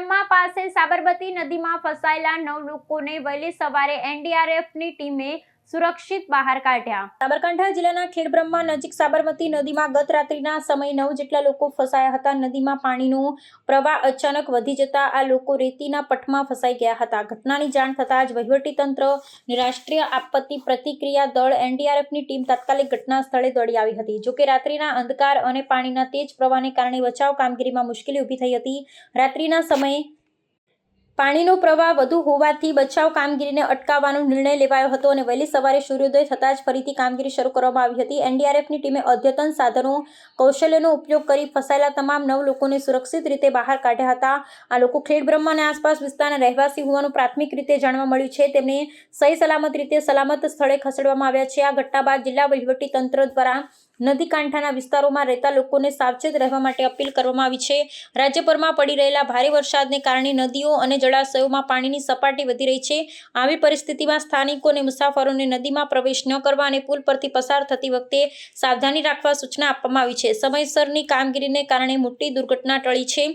ખેડબ્રહ્મા પાસે સાબરમતી નદીમાં ફસાયેલા નવ લોકોને વહેલી સવારે એનડીઆરએફની ટીમે સુરક્ષિત બહાર કાઢ્યા. સાબરકાંઠા જિલ્લાના ખેડબ્રહ્મા નજીક સાબરમતી નદીમાં ગત રાત્રિના સમયે નવ જેટલા લોકો ફસાયા હતા. નદીમાં પાણીનો પ્રવાહ અચાનક વધી જતા આ લોકો રેતીના પટમાં ફસાઈ ગયા હતા. ઘટનાની જાણ થતાં જ વહીવટીતંત્ર રાષ્ટ્રીય આપત્તિ પ્રતિક્રિયા દળ એનડીઆરએફની ટીમ તાત્કાલિક ઘટના સ્થળે દોડી આવી હતી. જોકે રાત્રિના અંધકાર અને પાણીના તેજ પ્રવાહને કારણે બચાવ કામગીરીમાં મુશ્કેલી ઊભી થઈ હતી. રાત્રિના સમયે પાણીનો પ્રવાહ વધુ હોવાથી બચાવ કામગીરીને અટકાવવાનો નિર્ણય લેવાયો હતો અને વહેલી સવારે સૂર્યોદય થતાં જ ફરીથી કામગીરી શરૂ કરવામાં આવી હતી. એનડીઆરએફની ટીમે અદ્યતન સાધનો, કૌશલ્યનો ઉપયોગ કરી ફસાયેલા તમામ નવ લોકોને સુરક્ષિત રીતે બહાર કાઢ્યા હતા. આ લોકો ખેડબ્રહ્મા અને આસપાસ વિસ્તારના રહેવાસી હોવાનું પ્રાથમિક રીતે જાણવા મળ્યું છે. તેમને સહી સલામત રીતે સલામત સ્થળે ખસેડવામાં આવ્યા છે. આ ઘટના બાદ જિલ્લા વહીવટી તંત્ર દ્વારા નદી કાંઠાના વિસ્તારોમાં રહેતા લોકોને સાવચેત રહેવા માટે અપીલ કરવામાં આવી છે. રાજ્યભરમાં પડી રહેલા ભારે વરસાદને કારણે નદીઓ અને જળાશયોમાં પાણીની સપાટી વધી રહી છે. આવી પરિસ્થિતિમાં સ્થાનિકો અને મુસાફરોને નદીમાં પ્રવેશ ન કરવા અને પુલ પરથી પસાર થતી વખતે સાવધાની રાખવા સૂચના આપવામાં આવી છે. સમયસરની કામગીરીને કારણે મોટી દુર્ઘટના ટળી છે.